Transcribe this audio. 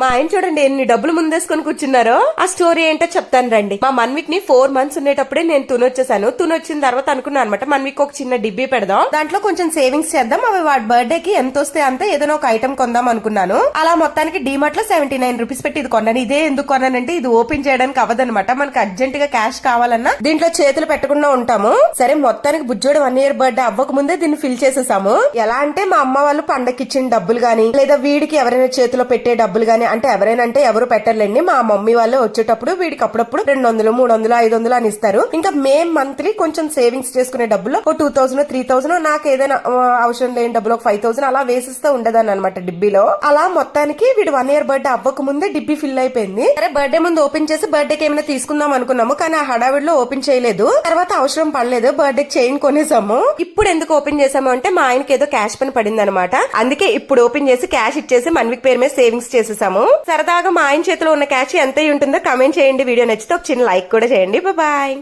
మా ఆయన చూడండి ఎన్ని డబ్బులు ముందేసుకొని కూర్చున్నారో? ఆ స్టోరీ ఏంటో చెప్తాను రండి. మా మన్విక్ని ఫోర్ మంత్స్ ఉండేటప్పుడే నేను తునొచ్చేసాను తునొచ్చిన తర్వాత అనుకున్నాను అనమాట మన్విక్ ఒక చిన్న డిబ్బీ పెడదాం దాంట్లో కొంచెం సేవింగ్స్ చేద్దాం అవి వాడి బర్త్డే కి ఎంత వస్తే అంత ఏదైనా ఒక ఐటమ్ కొందాం అనుకున్నాను. అలా మొత్తానికి డిమార్ట్లో సెవెంటీ నైన్ రూపీస్ పెట్టి ఇది కొన్నాను. ఇదే ఎందుకు కొన్నానంటే ఇది ఓపెన్ చేయడానికి అవ్వదనమాట మనకి అర్జెంట్గా క్యాష్ కావాలన్నా దీంట్లో చేతులు పెట్టకుండా ఉంటాము. సరే మొత్తానికి బుజ్జోడు వన్ ఇయర్ బర్త్డే అవ్వక ముందే దీన్ని ఫిల్ చేసేసాము. ఎలా అంటే మా అమ్మ వాళ్ళు పండక్కి ఇచ్చిన డబ్బులు గానీ లేదా వీడికి ఎవరైనా చేతిలో పెట్టే డబ్బులు గానీ అంటే ఎవరైనా అంటే ఎవరు పెట్టర్లేండి. మా మమ్మీ వాళ్ళే వచ్చేటప్పుడు వీడికి అప్పుడప్పుడు రెండు వందలు మూడు వందలు ఐదు వందలు అని ఇస్తారు. ఇంకా మేం మంత్లీ కొంచెం సేవింగ్స్ చేసుకునే డబ్బులు ఒక టూ థౌసండ్ త్రీ థౌసండ్ నాకు ఏదైనా అవసరం లేని డబ్బులు ఒక ఫైవ్ థౌసండ్ అలా వేసిస్తూ ఉండదని అనమాట డిబ్బీలో. అలా మొత్తానికి వీడు వన్ ఇయర్ బర్త్డే అవ్వక ముందే డిబ్బీ ఫిల్ అయిపోయింది. సరే బర్త్డే ముందు ఓపెన్ చేసి బర్త్డేకి ఏమైనా తీసుకుందాం అనుకున్నాము కానీ ఆ హడావిడిలో ఓపెన్ చేయలేదు. తర్వాత అవసరం పడలేదు బర్త్డే చైన్ కొనేసాము. ఇప్పుడు ఎందుకు ఓపెన్ చేసాము అంటే మా ఆయనకి ఏదో క్యాష్ పని పడింది అనమాట అందుకే ఇప్పుడు ఓపెన్ చేసి క్యాష్ ఇచ్చేసి మన్విక్ పేరు మీద సేవింగ్స్ చేసేసాము. సరదాగా మా ఆయన చేతిలో ఉన్న క్యాష్ ఎంత ఉంటుందో కమెంట్ చేయండి. వీడియో నచ్చితే ఒక చిన్న లైక్ కూడా చేయండి. బాయ్